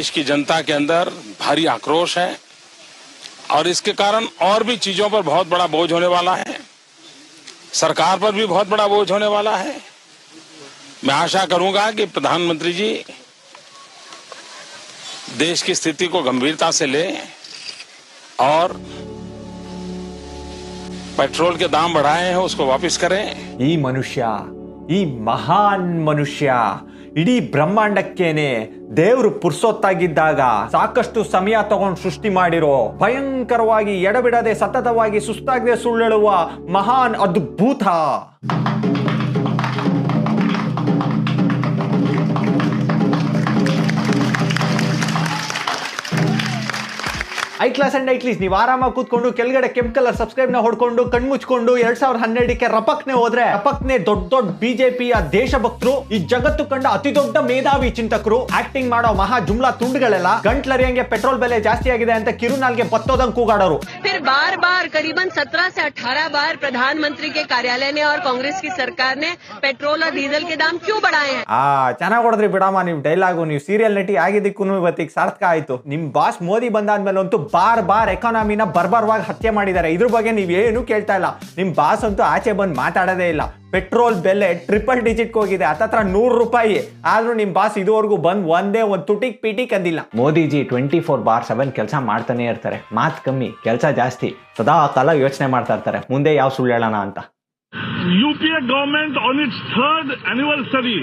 देश की जनता के अंदर भारी आक्रोश है और इसके कारण और भी चीज़ों पर बहुत बड़ा बोझ होने वाला है। सरकार पर भी बहुत बड़ा बोझ होने वाला है। मैं आशा करूँगा कि प्रधानमंत्री जी देश की स्थिति को गंभीरता से ले और पेट्रोल के दाम बढ़ाए हैं, उसको वापस करें। ई मनुष्य, ई महान मनुष्य ಇಡೀ ಬ್ರಹ್ಮಾಂಡಕ್ಕೇನೆ ದೇವ್ರು ಪುರ್ಸೊತ್ತಾಗಿದ್ದಾಗ ಸಾಕಷ್ಟು ಸಮಯ ತಗೊಂಡು ಸೃಷ್ಟಿ ಮಾಡಿರೋ, ಭಯಂಕರವಾಗಿ ಎಡಬಿಡದೆ ಸತತವಾಗಿ ಸುಸ್ತಾಗದೆ ಸುಳ್ಳೆಳುವ ಮಹಾನ್ ಅದ್ಭುತ. I class and I class ನೀವು ಆರಾಮಾಗಿ ಕೂತ್ಕೊಂಡು ಕೆಳಗಡೆ ಕೆಂಪ್ ಕಲರ್ ಸಬ್ಸ್ಕ್ರೈಬ್ ನ ಹೊಡ್ಕೊಂಡು ಕಣ್ಮುಚ್ಕೊಂಡು ಎರಡ್ ಸಾವಿರದ ಹನ್ನೆರಡಕ್ಕೆ ರಪಕ್ನೆ ಹೋದ್ರೆ ರಪಕ್ನೆ ದೊಡ್ಡ ದೊಡ್ಡ ಬಿಜೆಪಿಯ ದೇಶಭಕ್ತರು ಈ ಜಗತ್ತು ಕಂಡ ಅತಿ ದೊಡ್ಡ ಮೇಧಾವಿ ಚಿಂತಕರು ಆಕ್ಟಿಂಗ್ ಮಾಡೋ ಮಹಾ ಜುಮ್ಲಾ ತುಂಡುಗಳೆಲ್ಲ ಗಂಟ್ಲರಿಯಂಗೆ ಪೆಟ್ರೋಲ್ ಬೆಲೆ ಜಾಸ್ತಿ ಆಗಿದೆ ಅಂತ ಕಿರುನಾಲ್ಗೆ ಬತ್ತೋದಂಗ್ ಕೂಗಾಡೋರು फिर बार बार करीबन 17 से 18 बार प्रधानमंत्री के कार्यालय ने और कांग्रेस की सरकार ने पेट्रोल और डीजल के दाम क्यों बढ़ाए हैं ಆ ಚೆನ್ನಾಗ್ ಹೊಡೆದ್ರಿ ಬಿಡಮ್ಮ ನೀವು ಡೈಲಾಗು ನೀವು ಸೀರಿಯಲ್ ನಟಿ ಆಗಿದ್ದಕ್ಕೂ ಇವತ್ತಿಗೆ ಸಾರ್ಥಕ ಆಯ್ತು ನಿಮ್ ಬಾಸ್ ಮೋದಿ ಬಂದಾದ್ಮೇಲೆ ಅಂತೂ ಬಾರ್ ಬಾರ್ ಎಕಾನಮಿನ ಬರ್ಬರ್ವಾಗಿ ಹತ್ಯೆ ಮಾಡಿದ್ದಾರೆ. ಇದ್ರ ಬಗ್ಗೆ ನೀವ್ ಏನು ಕೇಳ್ತಾ ಇಲ್ಲ. ನಿಮ್ಮ ಬಾಸ್ ಅಂತೂ ಆಚೆ ಬಂದು ಮಾತಾಡೋದೇ ಇಲ್ಲ. ಪೆಟ್ರೋಲ್ ಬೆಲೆ ಟ್ರಿಪಲ್ ಡಿಜಿಟ್ ಹೋಗಿದೆ. ಹತ್ತತ್ರ ನೂರು ರೂಪಾಯಿ. ಆದ್ರೂ ನಿಮ್ ಬಾಸ್ ಇದುವರೆಗೂ ಬಂದ್ ಒಂದೇ ಒಂದ್ ತುಟಿಕ್ ಪಿಟಿಕ್ ಅಂದಿಲ್ಲ Modi ji twenty four by seven ಕೆಲಸ ಮಾಡ್ತಾನೆ ಇರ್ತಾರೆ. ಮಾತ್ ಕಮ್ಮಿ ಕೆಲಸ ಜಾಸ್ತಿ. ಸದಾ ಕಾಲ ಯೋಚನೆ ಮಾಡ್ತಾ ಇರ್ತಾರೆ. ಮುಂದೆ ಯಾವ ಸುಳ್ಳು ಹೇಳೋಣ ಅಂತ. UPA government on its third anniversary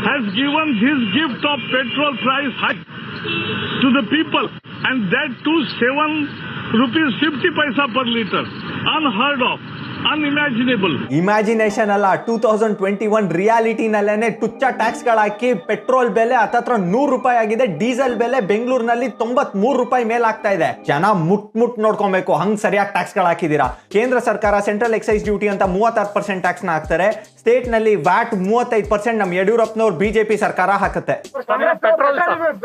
has given this gift of petrol price hike to the people and that too 7 rupees 50 paisa per liter. Unheard of, unimaginable. Imagination ಅಲ್ಲ ಟೂ ತೌಸಂಡ್ ಟ್ವೆಂಟಿ ಒನ್ ರಿಯಾಲಿಟಿನಲ್ಲೇನೆ ಟುಚ್ಚ tax ಗಳಾಕಿ petrol ಬೆಲೆ ಹತ್ತತ್ರ ನೂರು ರೂಪಾಯಿ ಆಗಿದೆ diesel ಬೆಲೆ ಬೆಂಗಳೂರಿನಲ್ಲಿ ತೊಂಬತ್ ಮೂರ್ ರೂಪಾಯಿ ಮೇಲ್ ಆಗ್ತಾ ಇದೆ. ಜನ ಮುಟ್ ಮುಟ್ ನೋಡ್ಕೊಬೇಕು ಹಂಗ್ ಸರಿಯಾಗಿ ಟ್ಯಾಕ್ಸ್ಗಳು ಹಾಕಿದೀರಾ ಕೇಂದ್ರ ಸರ್ಕಾರ ಸೆಂಟ್ರಲ್ ಎಕ್ಸೈಸ್ ಡ್ಯೂಟಿ ಅಂತ ಮೂವತ್ತಾರು ಪರ್ಸೆಂಟ್ ಟ್ಯಾಕ್ಸ್ನ ಹಾಕ್ತಾರೆ. ಸ್ಟೇಟ್ನಲ್ಲಿ ವ್ಯಾಟ್ ಮೂವತ್ತೈದು ಪರ್ಸೆಂಟ್ ನಮ್ ಯಡಿಯೂರಪ್ಪನವ್ರು ಬಿಜೆಪಿ ಸರ್ಕಾರ ಹಾಕುತ್ತೆ.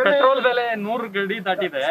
ಪೆಟ್ರೋಲ್ ಬೆಲೆ ನೂರು ಗಡಿ ದಾಟಿದೆ.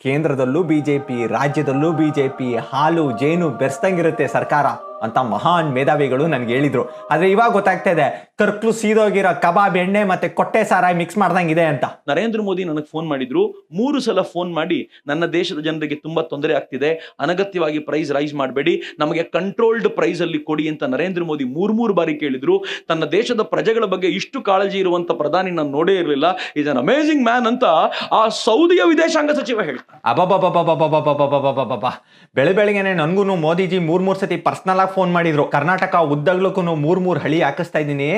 ಕೇಂದ್ರದಲ್ಲೂ ಬಿಜೆಪಿ ರಾಜ್ಯದಲ್ಲೂ ಬಿಜೆಪಿ ಹಾಲು ಜೇನು ಬೆರೆಸ್ದಂಗಿರುತ್ತೆ ಸರ್ಕಾರ. ಅಂತ ಮಹಾನ್ ಮೇಧಾವಿಗಳು ನನಗೆ ಹೇಳಿದ್ರು. ಆದ್ರೆ ಇವಾಗ ಗೊತ್ತಾಗ್ತಾ ಇದೆ ಕರ್ಕ್ಲು ಸೀದೋಗಿರೋ ಕಬಾಬ್ ಎಣ್ಣೆ ಮತ್ತೆ ಕೊಟ್ಟೆ ಸಾರಾಯಿ ಮಿಕ್ಸ್ ಮಾಡ್ದಂಗಿದೆ ಅಂತ. ನರೇಂದ್ರ ಮೋದಿ ನನಗೆ ಫೋನ್ ಮಾಡಿದ್ರು ಮೂರು ಸಲ ಫೋನ್ ಮಾಡಿ ನನ್ನ ದೇಶದ ಜನರಿಗೆ ತುಂಬಾ ತೊಂದರೆ ಆಗ್ತಿದೆ ಅನಗತ್ಯವಾಗಿ ಪ್ರೈಸ್ ರೈಸ್ ಮಾಡಬೇಡಿ ನಮಗೆ ಕಂಟ್ರೋಲ್ಡ್ ಪ್ರೈಸ್ ಅಲ್ಲಿ ಕೊಡಿ ಅಂತ ನರೇಂದ್ರ ಮೋದಿ ಮೂರ್ ಮೂರು ಬಾರಿ ಕೇಳಿದ್ರು. ತನ್ನ ದೇಶದ ಪ್ರಜೆಗಳ ಬಗ್ಗೆ ಇಷ್ಟು ಕಾಳಜಿ ಇರುವಂತ ಪ್ರಧಾನಿ ನಾನು ನೋಡೇ ಇರಲಿಲ್ಲ. ಇಸ್ ಅನ್ ಅಮೇಝಿಂಗ್ ಮ್ಯಾನ್ ಅಂತ ಆ ಸೌದಿಯ ವಿದೇಶಾಂಗ ಸಚಿವ ಹೇಳ್ತಾರೆ. ಅಬಾ ಬೆಳೆ ಬೆಳಗ್ಗೆನೆ ನನ್ಗೂ ಮೋದಿಜಿ ಮೂರ್ ಮೂರ್ ಸತಿ ಪರ್ಸನಲ್ ಫೋನ್ ಮಾಡಿದ್ರು. ಕರ್ನಾಟಕ ಉದ್ದಗ್ಲಕ್ಕೂ ಮೂರ್ ಮೂರ್ ಹಳಿ ಹಾಕಿಸ್ತಾ ಇದ್ದೀನಿ.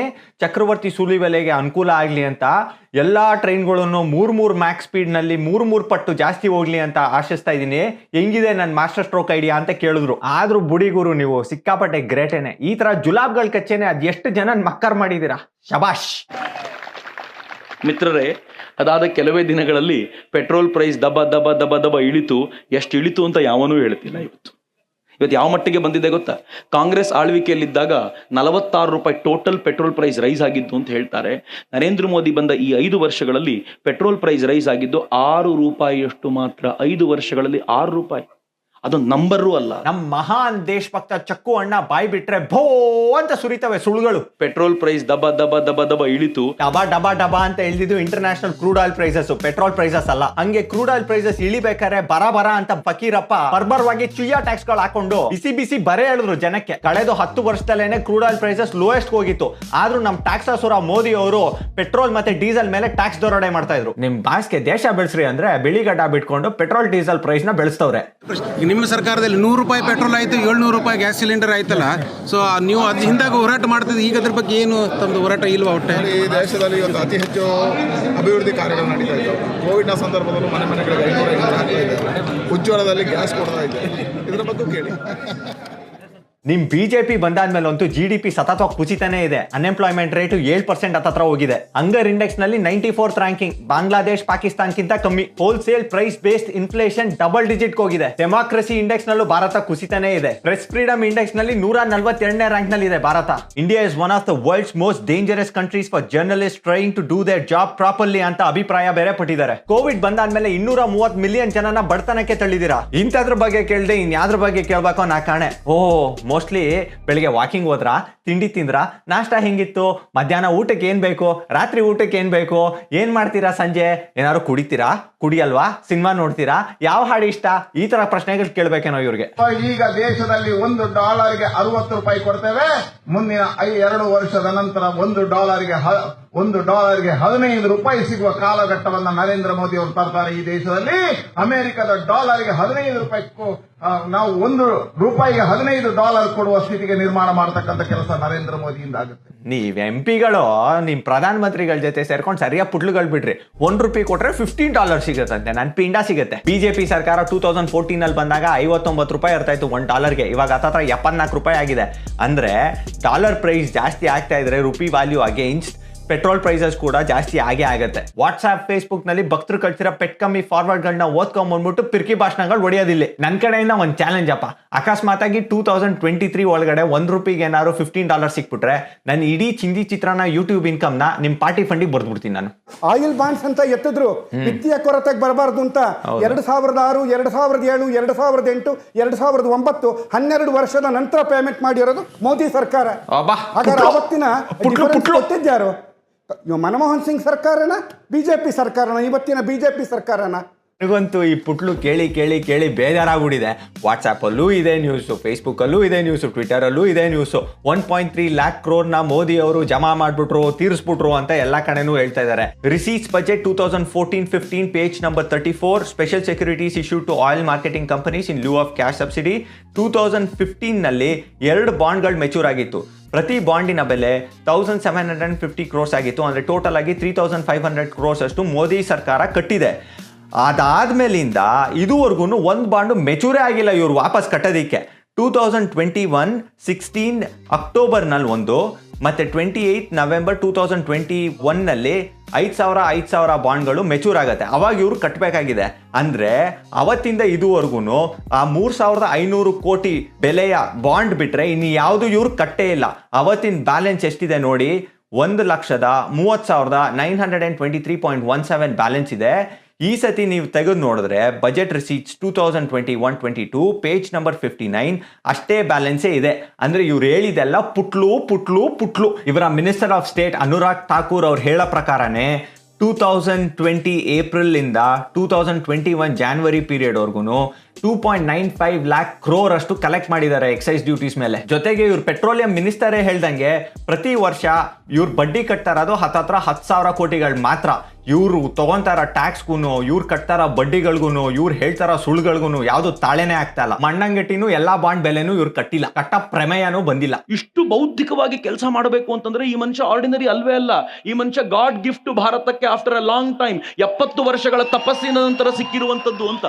ಚಕ್ರವರ್ತಿ ಸೂಲಿಬೆಲೆಗೆ ಅನುಕೂಲ ಆಗ್ಲಿ ಅಂತ. ಎಲ್ಲಾ ಟ್ರೈನ್ಗಳನ್ನು ಮೂರ್ ಮೂರ್ ಮ್ಯಾಕ್ಸ್ ಸ್ಪೀಡ್ನಲ್ಲಿ ಮೂರ್ ಮೂರ್ ಪಟ್ಟು ಜಾಸ್ತಿ ಹೋಗ್ಲಿ ಅಂತ ಆಶಿಸ್ತಾ ಇದ್ದೀನಿ. ಹೆಂಗಿದೆ ನನ್ನ ಮಾಸ್ಟರ್ ಸ್ಟ್ರೋಕ್ ಐಡಿಯಾ ಅಂತ ಕೇಳಿದ್ರು. ಆದ್ರೂ ಬುಡಿಗುರು ನೀವು, ಸಿಕ್ಕಾಪಟ್ಟೆ ಗ್ರೇಟೇನೆ. ಈ ತರ ಜುಲಾಬ್ಗಳ ಕಚ್ಚೇನೆ ಅದ್ ಎಷ್ಟು ಜನ ಮಕ್ಕರ್ ಮಾಡಿದೀರಾ? ಶಬಾಷ್! ಮಿತ್ರರೇ, ಅದಾದ ಕೆಲವೇ ದಿನಗಳಲ್ಲಿ ಪೆಟ್ರೋಲ್ ಪ್ರೈಸ್ ದಬ್ಬ ದಬ್ಬ ದಬ್ಬ ದಬ ಇಳಿತು. ಎಷ್ಟು ಇಳಿತು ಅಂತ ಯಾವನೂ ಹೇಳ್ತಿಲ್ಲ ಇವತ್ತು. ಇವತ್ತು ಯಾವ ಮಟ್ಟಿಗೆ ಬಂದಿದೆ ಗೊತ್ತಾ? ಕಾಂಗ್ರೆಸ್ ಆಳ್ವಿಕೆಯಲ್ಲಿದ್ದಾಗ ನಲವತ್ತಾರು ರೂಪಾಯಿ ಟೋಟಲ್ ಪೆಟ್ರೋಲ್ ಪ್ರೈಸ್ ರೈಸ್ ಆಗಿದ್ದು ಅಂತ ಹೇಳ್ತಾರೆ. ನರೇಂದ್ರ ಮೋದಿ ಬಂದ ಈ ಐದು ವರ್ಷಗಳಲ್ಲಿ ಪೆಟ್ರೋಲ್ ಪ್ರೈಸ್ ರೈಸ್ ಆಗಿದ್ದು ಆರು ರೂಪಾಯಿಯಷ್ಟು ಮಾತ್ರ, ಐದು ವರ್ಷಗಳಲ್ಲಿ ಆರು ರೂಪಾಯಿ. ಅದೊಂದು ನಂಬರು ಅಲ್ಲ. ನಮ್ ಮಹಾನ್ ದೇಶಭಕ್ತ ಚಕ್ಕು ಅಣ್ಣ ಬಾಯಿ ಬಿಟ್ರೆ ಭೋ ಅಂತ ಸುರಿತವೆ ಸುಳ್ಳುಗಳು. Petrol price ದಬ ದಬ ದಬ ದಬ ಇಳಿತು. ಡಬ ಡಬ ಡಬ ಅಂತ ಇಳಿದಿದ್ದು international crude oil prices petrol prices ಅಲ್ಲ. ಹಂಗೆ ಕ್ರೂಡ್ ಆಯಿಲ್ ಪ್ರೈಸಸ್ ಇಳಿಬೇಕಾದ್ರೆ ಬರ ಬರ ಅಂತ ಫಕೀರಪ್ಪ ಬರ್ಬರ್ವಾಗಿ ಚುಯ್ಯ ಟ್ಯಾಕ್ಸ್ಗಳು ಹಾಕೊಂಡು ಬಿಸಿ ಬಿಸಿ ಬರೇ ಹೇಳಿದ್ರು ಜನಕ್ಕೆ. ಕಳೆದ ಹತ್ತು ವರ್ಷದಲ್ಲೇನೆ ಕ್ರೂಡ್ ಆಯಿಲ್ ಪ್ರೈಸಸ್ ಲೋಯೆಸ್ಟ್ ಹೋಗಿತ್ತು. ಆದ್ರೂ ನಮ್ ಟ್ಯಾಕ್ಸ್ ಸುರ ಮೋದಿ ಅವರು ಪೆಟ್ರೋಲ್ ಮತ್ತೆ ಡೀಸೆಲ್ ಮೇಲೆ ಟ್ಯಾಕ್ಸ್ ದೊರಡೆ ಮಾಡ್ತಾ ಇದ್ರು. ನಿಮ್ ಬಾಸ್ಗೆ ದೇಶ ಬೆಳೆಸ್ರಿ ಅಂದ್ರೆ ಬಿಳಿಗಡ್ಡ ಬಿಟ್ಕೊಂಡು ಪೆಟ್ರೋಲ್ ಡೀಸೆಲ್ ಪ್ರೈಸ್ನ ಬೆಳೆಸ್ತವ್ರೆ. ನಿಮ್ಮ ಸರ್ಕಾರದಲ್ಲಿ ನೂರು ರೂಪಾಯಿ ಪೆಟ್ರೋಲ್ ಆಯಿತು, ಏಳ್ನೂರು ರೂಪಾಯಿ ಗ್ಯಾಸ್ ಸಿಲಿಂಡರ್ ಆಯ್ತಲ್ಲ. ಸೊ ನೀವು ಅದ್ರ ಹಿಂದಾಗ ಹೋರಾಟ ಮಾಡ್ತಿದ್ದೆ ಈಗ ಅದ್ರ ಬಗ್ಗೆ ಏನು ತಮ್ಮದು ಹೋರಾಟ ಇಲ್ವಾ ಒಟ್ಟೆ? ಈ ದೇಶದಲ್ಲಿ ಒಂದು ಅತಿ ಹೆಚ್ಚು ಅಭಿವೃದ್ಧಿ ಕಾರ್ಯಗಳು ನಡೀತಾ ಇದ್ದಾವೆ. ಕೋವಿಡ್ನ ಸಂದರ್ಭದಲ್ಲೂ ಮನೆ ಮನೆಗಳಿಗೆ ಉಜ್ವಲದಲ್ಲಿ ಗ್ಯಾಸ್ ಕೊಡ್ತಾ ಇದೆ ಇದರ ಬಗ್ಗೆ ಕೇಳಿ. ನಿಮ್ ಬಿಜೆಪಿ ಬಂದಾದ್ಮೇಲೆ ಅಂತೂ ಜಿ ಡಿ ಪಿ ಸತತವಾಗಿ ಕುಸಿತಾನೆ ಇದೆ. ಅನ್ಎಂಪ್ಲಾಯ್ಮೆಂಟ್ ರೇಟ್ ಏಳು ಪರ್ಸೆಂಟ್ ಹತ್ರ ಹೋಗಿದೆ. ಅಂಗರ್ ಇಂಡೆಕ್ಸ್ನಲ್ಲಿ ನೈಂಟಿ ಫೋರ್ತ್ ರ್ಯಾಂಕಿಂಗ್ ಬಾಂಗ್ಲಾದೇಶ್ ಪಾಕಿಸ್ತಾನ್ಕಿಂತ ಕಮ್ಮಿ. Wholesale price based inflation double digit ಹೋಗಿದೆ. ಡೆಮಾಕ್ರಸಿ ಇಂಡೆಕ್ಸ್ ನಲ್ಲೂ ಭಾರತ ಕುಸಿತಾನೆ ಇದೆ. ಪ್ರೆಸ್ ಫ್ರೀಡಮ್ ಇಂಡೆಕ್ಸ್ನಲ್ಲಿ ನೂರ ನಲ್ವತ್ತೆರಡನೇ ರ್ಯಾಂಕ್ನಲ್ಲಿ ಇದೆ Bharat. India is one of the world's most dangerous countries for journalist trying to do their job properly ಅಂತ ಅಭಿಪ್ರಾಯ ಬೇರೆ ಪಟ್ಟಿದ್ದಾರೆ. ಕೋವಿಡ್ ಬಂದಾದ್ಮೇಲೆ ಇನ್ನೂರ ಮೂವತ್ ಮಿಲಿಯನ್ ಜನನ ಬಡತನಕ್ಕೆ ತಳ್ಳಿದಿರಾ ಇಂಥದ್ರ ಬಗ್ಗೆ ಕೇಳದೆ, ಇನ್ಯಾದ್ರ ಬಗ್ಗೆ ಕೇಳ್ಬೇಕೋ ನಾ ಕಾಣೆ. ಓ ಮೋಸ್ಟ್ಲಿ ಬೆಳಿಗ್ಗೆ ವಾಕಿಂಗ್ ಹೋದ್ರ, ತಿಂಡಿ ತಿಂದ್ರ, ನಾಷ್ಟ ಹೆಂಗಿತ್ತು, ಮಧ್ಯಾಹ್ನ ಊಟಕ್ಕೆ ಏನ್ ಬೇಕು, ರಾತ್ರಿ ಊಟಕ್ಕೆ ಏನ್ ಬೇಕು, ಏನ್ ಮಾಡ್ತೀರಾ ಸಂಜೆ? ಏನಾದ್ರು ಕುಡಿತೀರಾ? ಕುಡಿಯಲ್ವಾ? ಸಿನಿಮಾ ನೋಡ್ತೀರಾ? ಯಾವ ಹಾಡು ಇಷ್ಟ? ಈ ತರ ಪ್ರಶ್ನೆಗಳು ಕೇಳ್ಬೇಕೇನೋ ಇವ್ರಿಗೆ. ಈಗ ದೇಶದಲ್ಲಿ ಒಂದು ಡಾಲರ್ಗೆ ಅರವತ್ತು ರೂಪಾಯಿ ಕೊಡ್ತೇವೆ. ಮುಂದಿನ ಎರಡು ವರ್ಷದ ನಂತರ ಒಂದು ಡಾಲರ್ಗೆ ಒಂದು ಡಾಲರ್ಗೆ ಹದಿನೈದು ರೂಪಾಯಿ ಸಿಗುವ ಕಾಲಘಟ್ಟವನ್ನ ನರೇಂದ್ರ ಮೋದಿ ಅವರು ತರ್ತಾರೆ ಈ ದೇಶದಲ್ಲಿ. ಅಮೆರಿಕದ ಡಾಲರ್ಗೆ ಹದಿನೈದು ರೂಪಾಯಿ ನಾವು ಒಂದು ರೂಪಾಯಿಗೆ ಹದಿನೈದು ಡಾಲರ್ ಕೊಡುವ ಸ್ಥಿತಿಗೆ ನಿರ್ಮಾಣ ಮಾಡತಕ್ಕಂಥ ಕೆಲಸ ನರೇಂದ್ರ ಮೋದಿಯಿಂದ ಆಗುತ್ತೆ. ನೀವ್ ಎಂ ಪಿಗಳು ನಿಮ್ ಪ್ರಧಾನ ಮಂತ್ರಿಗಳ ಜೊತೆ ಸೇರ್ಕೊಂಡು ಸರಿಯಾಗಿ ಪುಟ್ಲುಗಳು ಬಿಡ್ರಿ. ಒಂದ್ ರೂಪಾಯಿ ಕೊಟ್ರೆ ಫಿಫ್ಟೀನ್ ಡಾಲರ್ ಸಿಗುತ್ತಂತೆ, ನನ್ ಪಿಂಡ ಸಿಗುತ್ತೆ. ಬಿಜೆಪಿ ಸರ್ಕಾರ ಟೂ ತೌಸಂಡ್ ಫೋರ್ಟೀನ್ ಅಲ್ಲಿ ಬಂದಾಗ ಐವತ್ತೊಂಬತ್ತು ರೂಪಾಯಿ ಇರ್ತಾ ಇತ್ತು ಡಾಲರ್ ಡಾಲರ್ಗೆ ಇವಾಗ ಹತ್ತತ್ರ ಎಪ್ಪತ್ನಾಲ್ಕು ರೂಪಾಯಿ ಆಗಿದೆ. ಅಂದ್ರೆ ಡಾಲರ್ ಪ್ರೈಸ್ ಜಾಸ್ತಿ ಆಗ್ತಾ ಇದ್ರೆ rupee value against petrol prices ಕೂಡ ಜಾಸ್ತಿ ಆಗೇ ಆಗುತ್ತೆ. ವಾಟ್ಸ್ಆಪ್ ಫೇಸ್ಬುಕ್ನಲ್ಲಿ ಭಕ್ತರು ಕಳ್ಸಿರೋ ಪೆಟ್ ಕಮ್ಮಿ ಫಾರ್ವರ್ಡ್ ಗಳನ್ನ ಓದ್ಕೊಂಡ್ ಬಂದ್ಬಿಟ್ಟು ಪಿರ್ಕಿ ಭಾಷಣಗಳು ಒಡೆಯೋದಿಲ್ಲ ನನ್ ಕಡೆಯಿಂದ ಒಂದು ಚಾಲೆಂಜ್ ಅಪ್ಪ. ಅಕಸ್ಮಾತ್ ಆಗಿ ಟೂ ತೌಸಂಡ್ ಟ್ವೆಂಟಿ ತ್ರೀ ಒಳಗಡೆ ಒಂದ್ ರುಪಿಗೆ ಏನಾದ್ರು ಫಿಫ್ಟೀನ್ ಡಾಲರ್ ಸಿಕ್ಬಿಟ್ರೆ ನನ್ನ ಇಡೀ ಚಿಂದಿ ಚಿತ್ರನ ಯೂಟ್ಯೂಬ್ ಇನ್ಕಮ್ನ ನಿಮ್ ಪಾರ್ಟಿ ಫಂಡಿಗೆ ಬರ್ದ್ಬಿಡ್ತೀನಿ ನಾನು. ಆಯಿಲ್ ಬಾಂಡ್ಸ್ ಅಂತ ಎತ್ತಿದ್ರು. ವಿತ್ತೀಯ ಕೊರತೆಗೆ ಬರಬಾರ್ದು ಅಂತ. ಎರಡ್ ಸಾವಿರದ ಆರು ಎರಡ್ ಸಾವಿರದ ಏಳು ಎರಡ್ ಸಾವಿರದ ಎಂಟು ಎರಡ್ ಸಾವಿರದ ಒಂಬತ್ತು ಹನ್ನೆರಡು ವರ್ಷದ ನಂತರ ಪೇಮೆಂಟ್ ಮಾಡಿರೋದು ಮೋದಿ ಸರ್ಕಾರ. ಅವತ್ತಿನ. ಗೊತ್ತಿದ್ಯಾರು ಮನಮೋಹನ್ ಸಿಂಗ್ ಸರ್ಕಾರನ ಪಿ ಸರ್ಕಾರನ, ಇವತ್ತಿನ ಬಿ ಜೆ ಪಿ ಸರ್ಕಾರನ? ನನಗಂತೂ ಈ ಪುಟ್ಲು ಕೇಳಿ ಕೇಳಿ ಕೇಳಿ ಬೇಜಾರಾಗ್ಬಿಟ್ಟಿದೆ. ವಾಟ್ಸಪ್ಪಲ್ಲೂ ಇದೆ ನ್ಯೂಸು ಫೇಸ್ಬುಕ್ಕಲ್ಲೂ ಇದೆ ನ್ಯೂಸು ಟ್ವಿಟರಲ್ಲೂ ಇದೆ news one point three lakh ಕ್ರೋರ್ನ Modi ಅವರು ಜಮಾ ಮಾಡಿಬಿಟ್ರು, ತೀರಿಸ್ಬಿಟ್ರು ಅಂತ ಎಲ್ಲ ಕಡೆನೂ ಹೇಳ್ತಾ ಇದ್ದಾರೆ. Receipts budget two thousand fourteen fifteen page number thirty four special securities issue to oil marketing companies in lieu of cash subsidy two thousand ಫಿಫ್ಟೀನ್ನಲ್ಲಿ ಎರಡು ಬಾಂಡ್ಗಳು ಮೆಚೂರ್ ಆಗಿತ್ತು. ಪ್ರತಿ ಬಾಂಡಿನ ಬೆಲೆ thousand seven hundred and fifty crores ಆಗಿತ್ತು. ಅಂದರೆ total ಆಗಿ three thousand five hundred crores ಅಷ್ಟು ಮೋದಿ ಸರ್ಕಾರ ಕಟ್ಟಿದೆ. ಅದಾದ್ಮೇಲಿಂದ ಇದುವರೆಗೂ ಒಂದು ಬಾಂಡು ಮೆಚೂರೇ ಆಗಿಲ್ಲ ಇವರು ವಾಪಸ್ ಕಟ್ಟೋದಕ್ಕೆ. Two thousand twenty one sixteen ಅಕ್ಟೋಬರ್ನಲ್ಲಿ ಒಂದು ಮತ್ತು twenty eight November two thousand twenty ಒನ್ನಲ್ಲಿ ಐದು ಸಾವಿರ ಐದು ಸಾವಿರ ಬಾಂಡ್ಗಳು ಮೆಚೂರ್ ಆಗುತ್ತೆ. ಅವಾಗ ಇವರು ಕಟ್ಟಬೇಕಾಗಿದೆ ಅಂದರೆ ಅವತ್ತಿಂದ ಇದುವರೆಗೂ ಆ ಮೂರು ಸಾವಿರದ ಐನೂರು ಕೋಟಿ ಬೆಲೆಯ ಬಾಂಡ್ ಬಿಟ್ಟರೆ ಇನ್ನು ಯಾವುದು ಇವ್ರು ಕಟ್ಟೇ ಇಲ್ಲ. ಅವತ್ತಿನ ಬ್ಯಾಲೆನ್ಸ್ ಎಷ್ಟಿದೆ ನೋಡಿ, ಒಂದು ಲಕ್ಷದ ಮೂವತ್ತು ಸಾವಿರದ nine hundred and twenty three point one seven balance ಇದೆ. ಈ ಸತಿ ನೀವು ತೆಗೆದು ನೋಡಿದ್ರೆ budget receipts two thousand twenty one twenty two page number fifty nine ಅಷ್ಟೇ ಬ್ಯಾಲೆನ್ಸೇ ಇದೆ. ಅಂದ್ರೆ ಇವ್ರು ಹೇಳಿದೆಲ್ಲ ಪುಟ್ಲು ಪುಟ್ಲು ಪುಟ್ಲು. ಇವರ minister of state Anurag Thakur ಅವ್ರು ಹೇಳೋ ಪ್ರಕಾರನೇ ಟೂ ತೌಸಂಡ್ ಟ್ವೆಂಟಿ ಏಪ್ರಿಲ್ ಇಂದ two thousand twenty one January period ವರ್ಗು two point nine five lakh crore ಅಷ್ಟು ಕಲೆಕ್ಟ್ ಮಾಡಿದ್ದಾರೆ ಎಕ್ಸೈಸ್ ಡ್ಯೂಟೀಸ್ ಮೇಲೆ. ಜೊತೆಗೆ ಇವ್ರು ಪೆಟ್ರೋಲಿಯಂ ಮಿನಿಸ್ಟರೇ ಹೇಳ್ದಂಗೆ ಪ್ರತಿ ವರ್ಷ ಇವ್ರು ಬಡ್ಡಿ ಕಟ್ತಾ ಇರೋದು ಹತ್ತತ್ರ ಹತ್ತು ಸಾವಿರ ಕೋಟಿಗಳು ಮಾತ್ರ. ಇವರು ತಗೊಂತಾರ ಟ್ಯಾಕ್ಸ್ಗೂ ಇವ್ರು ಕಟ್ತಾರ ಬಡ್ಡಿಗಳಿಗೂ ಇವ್ರು ಹೇಳ್ತಾರ ಸುಳ್ಳುಗಳಿಗೂ ಯಾವ್ದು ತಾಳೆನೇ ಆಗ್ತಾ ಇಲ್ಲ. ಮಣ್ಣಂಗಟ್ಟಿನೂ ಎಲ್ಲಾ ಬಾಂಡ್ ಬೆಲೆನೂ ಇವ್ರು ಕಟ್ಟಿಲ್ಲ. ಕಟ್ಟ ಪ್ರಮೇಯನೂ ಬಂದಿಲ್ಲ. ಇಷ್ಟು ಬೌದ್ಧಿಕವಾಗಿ ಕೆಲಸ ಮಾಡಬೇಕು ಅಂತಂದ್ರೆ ಈ ಮನುಷ್ಯ ಆರ್ಡಿನರಿ ಅಲ್ವೇ ಅಲ್ಲ. ಈ ಮನುಷ್ಯ ಗಾಡ್ ಗಿಫ್ಟ್ ಭಾರತಕ್ಕೆ ಆಫ್ಟರ್ ಅ ಲಾಂಗ್ ಟೈಮ್ ಎಪ್ಪತ್ತು ವರ್ಷಗಳ ತಪಸ್ಸಿನ ನಂತರ ಸಿಕ್ಕಿರುವಂತದ್ದು ಅಂತ.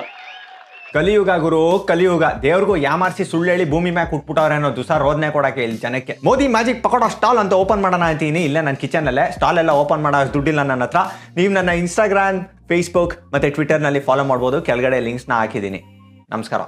ಕಲಿಯುಗ ಗುರು ಕಲಿಯುಗ. ದೇವ್ರಿಗೂ ಯಾಮಾರ್ಸಿ ಸುಳ್ಳು ಹೇಳಿ ಭೂಮಿ ಮ್ಯಾಕ್ ಉಟ್ಬಿಟ್ಟವ್ರೆ ಅನ್ನೋ ದುಸಾ ರೋದನೆ ಕೊಡಕ್ಕೆ ಇಲ್ಲಿ ಜನಕ್ಕೆ. ಮೋದಿ ಮ್ಯಾಜಿಕ್ ಪಕೋಡ ಸ್ಟಾಲ್ ಅಂತ ಓಪನ್ ಮಾಡೋಣ ಅಂತೀನಿ. ಇಲ್ಲೇ ನನ್ನ ಕಿಚನ್ ಅಲ್ಲೇ ಸ್ಟಾಲ್ ಎಲ್ಲ ಓಪನ್ ಮಾಡೋ ದುಡ್ಡಿಲ್ಲ ನನ್ನ ಹತ್ರ. ನೀವು ನನ್ನ ಇನ್ಸ್ಟಾಗ್ರಾಮ್ ಫೇಸ್ಬುಕ್ ಮತ್ತೆ ಟ್ವಿಟರ್ನಲ್ಲಿ ಫಾಲೋ ಮಾಡ್ಬೋದು. ಕೆಳಗಡೆ ಲಿಂಕ್ಸ್ನ ಹಾಕಿದ್ದೀನಿ. ನಮಸ್ಕಾರ.